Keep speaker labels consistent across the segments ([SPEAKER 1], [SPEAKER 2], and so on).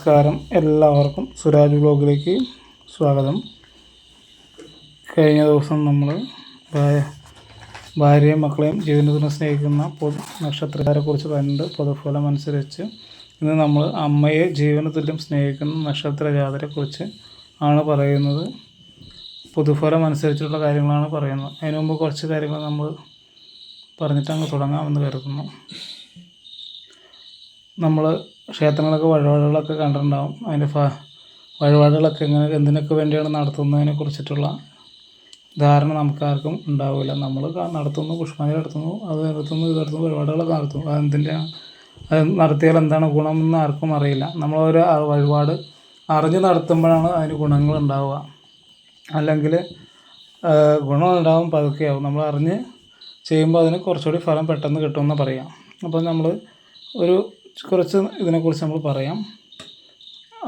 [SPEAKER 1] നമസ്കാരം. എല്ലാവർക്കും സുരാജ് ബ്ലോഗിലേക്ക് സ്വാഗതം. കഴിഞ്ഞ ദിവസം നമ്മൾ ഭാര്യയും മക്കളെയും ജീവിതത്തിന് സ്നേഹിക്കുന്ന പൊതു നക്ഷത്രക്കാരെക്കുറിച്ച് കണ്ട് പൊതുഫലം അനുസരിച്ച് ഇന്ന് നമ്മൾ അമ്മയെ ജീവന തുല്യം സ്നേഹിക്കുന്ന നക്ഷത്ര ജാതരെക്കുറിച്ച് ആണ് പറയുന്നത്. പൊതുഫലം അനുസരിച്ചുള്ള കാര്യങ്ങളാണ് പറയുന്നത്. അതിനു മുമ്പ് കുറച്ച് കാര്യങ്ങൾ നമ്മൾ പറഞ്ഞിട്ട് അങ്ങ് തുടങ്ങാമെന്ന് കരുതുന്നു. നമ്മൾ ക്ഷേത്രങ്ങളൊക്കെ വഴിപാടുകളൊക്കെ കണ്ടിട്ടുണ്ടാകും അതിന്റെ ഫ വഴിപാടുകളൊക്കെ എങ്ങനെ എന്തിനൊക്കെ വേണ്ടിയാണ് നടത്തുന്നതിനെ കുറിച്ചിട്ടുള്ള ധാരണ നമുക്കാർക്കും ഉണ്ടാവില്ല. നമ്മൾ നടത്തുന്നു പുഷ്പാഞ്ജലി നടത്തുന്നു അത് നടത്തുന്നു ഇത് നടത്തുന്നു വഴിപാടുകളൊക്കെ നടത്തുന്നു. അതെന്തിന്റെ അത് നടത്തിയാൽ എന്താണ് ഗുണമെന്ന് ആർക്കും അറിയില്ല. നമ്മളൊരു വഴിപാട് അറിഞ്ഞ് നടത്തുമ്പോഴാണ് അതിന് ഗുണങ്ങൾ ഉണ്ടാവുക. അല്ലെങ്കിൽ ഗുണമുണ്ടാവും പതുക്കെയാവും. നമ്മൾ അറിഞ്ഞ് ചെയ്യുമ്പോൾ അതിന് കുറച്ചുകൂടി ഫലം പെട്ടെന്ന് കിട്ടുമെന്ന് പറയാം. അപ്പോൾ നമ്മൾ ഒരു കുറച്ച് ഇതിനെക്കുറിച്ച് നമ്മൾ പറയാം.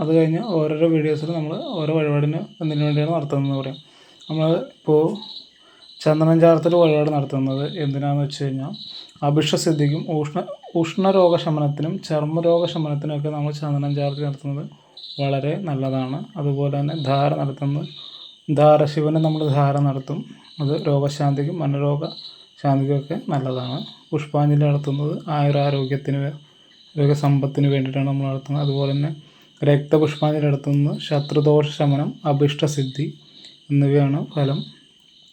[SPEAKER 1] അത് കഴിഞ്ഞ് ഓരോരോ വീഡിയോസിൽ നമ്മൾ ഓരോ വഴിപാടിന് എന്തിനു വേണ്ടിയാണ് നടത്തുന്നതെന്ന് പറയാം. നമ്മൾ ഇപ്പോൾ ചന്ദനം ചാർത്തൽ വഴിപാട് നടത്തുന്നത് എന്തിനാണെന്ന് വെച്ച് കഴിഞ്ഞാൽ അഭിഷസിദ്ധിക്കും ഉഷ്ണ ഉഷ്ണരോഗശമനത്തിനും ചർമ്മരോഗശമനത്തിനും ചർമ്മരോഗ ശമനത്തിനും ഒക്കെ നമ്മൾ ചന്ദനം ചാർത്തി നടത്തുന്നത് വളരെ നല്ലതാണ്. അതുപോലെ തന്നെ ധാര നടത്തുന്നത് ധാര ശിവനെ നമ്മൾ ധാര നടത്തും. അത് രോഗശാന്തിക്കും മനോരോഗ ശാന്തിക്കൊക്കെ നല്ലതാണ്. പുഷ്പാഞ്ജലി നടത്തുന്നത് ആയുരാരോഗ്യത്തിന് രോഗസമ്പത്തിന് വേണ്ടിയിട്ടാണ് നമ്മൾ നടത്തുന്നത്. അതുപോലെ തന്നെ രക്തപുഷ്പാഞ്ജലി നടത്തുന്നത് ശത്രുദോഷ ശമനം അഭിഷ്ടസിദ്ധി എന്നിവയാണ് ഫലം.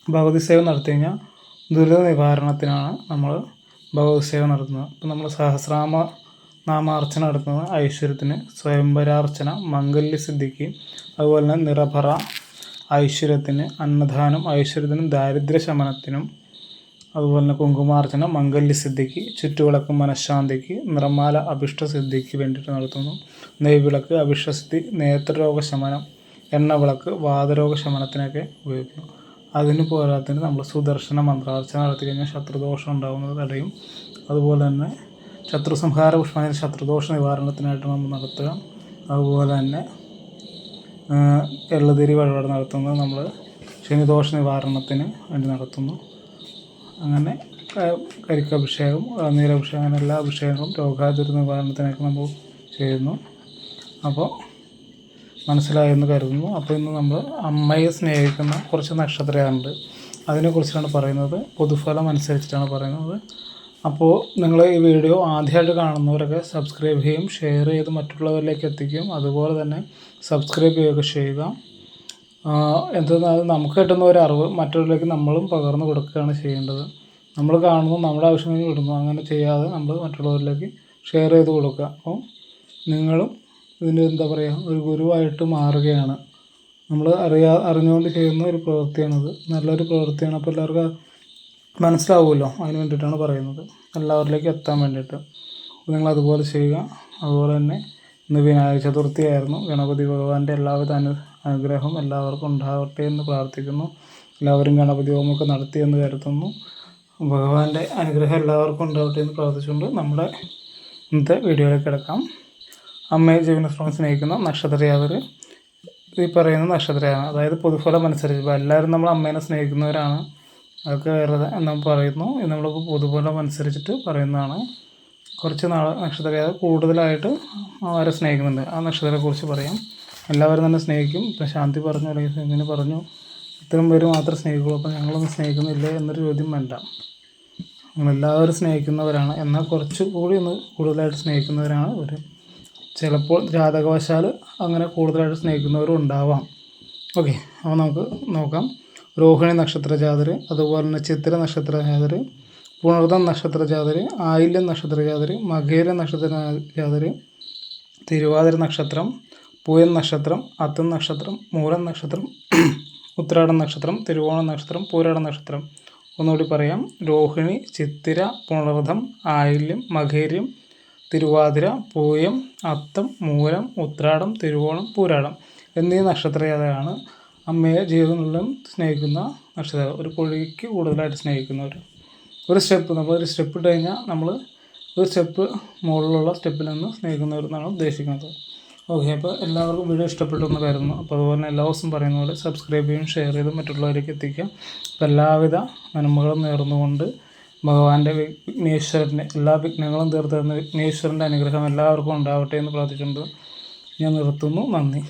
[SPEAKER 1] ഭഗവതി സേവ നടത്തി കഴിഞ്ഞാൽ ദുരിത നിവാരണത്തിനാണ് നമ്മൾ ഭഗവതി സേവ നടത്തുന്നത്. ഇപ്പം നമ്മൾ സഹസ്രാമ നാമാർച്ചന നടത്തുന്നത് ഐശ്വര്യത്തിന് സ്വയംവരാർച്ചന മംഗല്യസിദ്ധിക്ക് അതുപോലെ തന്നെ നിറഭറ ഐശ്വര്യത്തിന് അന്നദാനം ഐശ്വര്യത്തിനും ദാരിദ്ര്യ ശമനത്തിനും അതുപോലെ തന്നെ കുങ്കുമാർച്ചന മംഗല്യസിദ്ധിക്ക് ചുറ്റുവിളക്ക് മനഃശാന്തിക്ക് നിറമാല അഭിഷ്ടസിദ്ധിക്ക് വേണ്ടിയിട്ട് നടത്തുന്നു. നെയ്വിളക്ക് അഭിഷ്ടസിദ്ധി നേത്രരോഗ ശമനം എണ്ണവിളക്ക് വാതരോഗ ശമനത്തിനൊക്കെ ഉപയോഗിക്കുന്നു. അതിന് പോരാത്തിന് നമ്മൾ സുദർശന മന്ത്രാർച്ചന നടത്തി കഴിഞ്ഞാൽ ശത്രുദോഷം ഉണ്ടാകുന്നത് തടയും. അതുപോലെ തന്നെ ശത്രു സംഹാര പുഷ്പാഞ്ജലി ശത്രുദോഷ നിവാരണത്തിനായിട്ട് നമ്മൾ നടത്തുക. അതുപോലെ തന്നെ എള്ളതിരി വഴിപാട് നടത്തുന്നത് നമ്മൾ ശനിദോഷ നിവാരണത്തിന് വേണ്ടി നടത്തുന്നു. അങ്ങനെ കരിക്കഭിഷേകം നീരഭിഷേകം അങ്ങനെ എല്ലാ അഭിഷേകങ്ങളും രോഗാതുര നിവാരണത്തിനൊക്കെ നമ്മൾ ചെയ്യുന്നു. അപ്പോൾ മനസ്സിലായെന്ന് കരുതുന്നു. അപ്പോൾ ഇന്ന് നമ്മൾ അമ്മയെ സ്നേഹിക്കുന്ന കുറച്ച് നക്ഷത്രമുണ്ട് അതിനെക്കുറിച്ചാണ് പറയുന്നത്. പൊതുഫലം അനുസരിച്ചിട്ടാണ് പറയുന്നത്. അപ്പോൾ നിങ്ങൾ ഈ വീഡിയോ ആദ്യമായിട്ട് കാണുന്നവരൊക്കെ സബ്സ്ക്രൈബ് ചെയ്യും ഷെയർ ചെയ്ത് മറ്റുള്ളവരിലേക്ക് എത്തിക്കും അതുപോലെ തന്നെ സബ്സ്ക്രൈബ് ചെയ്യുകയൊക്കെ ചെയ്യുക. എന്തെന്നാൽ നമുക്ക് കിട്ടുന്ന ഒരു അറിവ് മറ്റുള്ളവരിലേക്ക് നമ്മളും പകർന്നു കൊടുക്കുകയാണ് ചെയ്യേണ്ടത്. നമ്മൾ കാണുന്നു നമ്മുടെ ആവശ്യങ്ങൾക്ക് കിട്ടുന്നു. അങ്ങനെ ചെയ്യാതെ നമ്മൾ മറ്റുള്ളവരിലേക്ക് ഷെയർ ചെയ്ത് കൊടുക്കുക. അപ്പോൾ നിങ്ങളും ഇതിന്റെ എന്താ പറയുക ഒരു ഗുരുവായിട്ട് മാറുകയാണ്. നമ്മൾ അറിയാ അറിഞ്ഞുകൊണ്ട് ചെയ്യുന്ന ഒരു പ്രവൃത്തിയാണത്. നല്ലൊരു പ്രവൃത്തിയാണ്. അപ്പോൾ എല്ലാവർക്കും മനസ്സിലാവുമല്ലോ അതിന് വേണ്ടിയിട്ടാണ് പറയുന്നത്. എല്ലാവരിലേക്ക് എത്താൻ വേണ്ടിയിട്ട്. നിങ്ങൾ അതുപോലെ ചെയ്യുക. അതുപോലെ തന്നെ ഇന്ന് വിനായക ചതുർത്ഥിയായിരുന്നു. ഗണപതി ഭഗവാന്റെ എല്ലാവിധ അനു അനുഗ്രഹം എല്ലാവർക്കും ഉണ്ടാവട്ടെ എന്ന് പ്രാർത്ഥിക്കുന്നു. എല്ലാവരും ഗണപതി ഹോമമൊക്കെ നടത്തിയെന്ന് കരുതുന്നു. ഭഗവാന്റെ അനുഗ്രഹം എല്ലാവർക്കും ഉണ്ടാവട്ടെ എന്ന് പ്രാർത്ഥിച്ചുകൊണ്ട് നമ്മുടെ ഇന്നത്തെ വീഡിയോയിലേക്ക് കിടക്കാം. അമ്മയെ ജീവനശ്രമം സ്നേഹിക്കുന്ന നക്ഷത്രയാവർ ഈ പറയുന്ന നക്ഷത്രയാണ്. അതായത് പൊതുഫലം അനുസരിച്ച് ഇപ്പോൾ എല്ലാവരും നമ്മൾ അമ്മേനെ സ്നേഹിക്കുന്നവരാണ്. അതൊക്കെ വേറെ നമ്മൾ പറയുന്നു. നമ്മളിപ്പോൾ പൊതുഫലം അനുസരിച്ചിട്ട് പറയുന്നതാണ്. കുറച്ച് നാൾ നക്ഷത്രയാവ് കൂടുതലായിട്ട് അവരെ സ്നേഹിക്കുന്നുണ്ട്? ആ നക്ഷത്രത്തെക്കുറിച്ച് പറയാം. എല്ലാവരും തന്നെ സ്നേഹിക്കും. ഇപ്പം ശാന്തി പറഞ്ഞു അല്ലെങ്കിൽ ഇങ്ങനെ പറഞ്ഞു ഇത്രയും പേര് മാത്രം സ്നേഹിക്കുള്ളൂ. അപ്പം ഞങ്ങളൊന്നും സ്നേഹിക്കുന്നില്ലേ എന്നൊരു ചോദ്യം വേണ്ട. നമ്മളെല്ലാവരും സ്നേഹിക്കുന്നവരാണ്. എന്നാൽ കുറച്ച് കൂടി ഒന്ന് കൂടുതലായിട്ട് സ്നേഹിക്കുന്നവരാണ് ഇവർ ചിലപ്പോൾ ജാതകവശാൽ അങ്ങനെ കൂടുതലായിട്ട് സ്നേഹിക്കുന്നവരും ഉണ്ടാവാം. ഓക്കെ അപ്പോൾ നമുക്ക് നോക്കാം. രോഹിണി നക്ഷത്ര ജാതര് അതുപോലെ തന്നെ ചിത്ര നക്ഷത്ര ജാതര് പുണർദം നക്ഷത്ര ജാതര് ആയില്യം നക്ഷത്ര ജാതര് മകേര നക്ഷത്ര ജാതര് തിരുവാതിര നക്ഷത്രം പൂയൻ നക്ഷത്രം അത്തം നക്ഷത്രം മൂലം നക്ഷത്രം ഉത്രാടം നക്ഷത്രം തിരുവോണ നക്ഷത്രം പൂരാട നക്ഷത്രം. ഒന്നുകൂടി പറയാം. രോഹിണി ചിത്തിര പുണർദ്ധം ആയില്യം മകേര്യം തിരുവാതിര പൂയം അത്തം മൂലം ഉത്രാടം തിരുവോണം പൂരാടം എന്നീ നക്ഷത്രജാതയാണ് അമ്മയെ ജീവിതങ്ങളിലും സ്നേഹിക്കുന്ന നക്ഷത്ര ഒരു കുഴിക്ക് കൂടുതലായിട്ട് സ്നേഹിക്കുന്നവർ ഒരു സ്റ്റെപ്പ് നമ്മൾ ഒരു സ്റ്റെപ്പ് ഇട്ട് കഴിഞ്ഞാൽ നമ്മൾ ഒരു സ്റ്റെപ്പ് മുകളിലുള്ള സ്റ്റെപ്പിൽ നിന്ന് സ്നേഹിക്കുന്നവരെന്നാണ് ഉദ്ദേശിക്കുന്നത്. ഓക്കെ അപ്പോൾ എല്ലാവർക്കും വീഡിയോ ഇഷ്ടപ്പെട്ടു എന്ന് കരുതുന്നു. അപ്പോൾ അതുപോലെ എല്ലാ ദിവസവും പറയുന്ന പോലെ സബ്സ്ക്രൈബ് ചെയ്യും ഷെയർ ചെയ്തും മറ്റുള്ളവരേക്ക് എത്തിക്കുക. അപ്പോൾ എല്ലാവിധ നന്മകളും നേർന്നുകൊണ്ട് ഭഗവാന്റെ വിഘ്നേശ്വരന്റെ എല്ലാ വിഘ്നങ്ങളും തീർത്തുന്ന വിഘ്നേശ്വരന്റെ അനുഗ്രഹം എല്ലാവർക്കും ഉണ്ടാവട്ടെ എന്ന് പ്രാർത്ഥിച്ചുകൊണ്ട് ഞാൻ നിർത്തുന്നു. നന്ദി.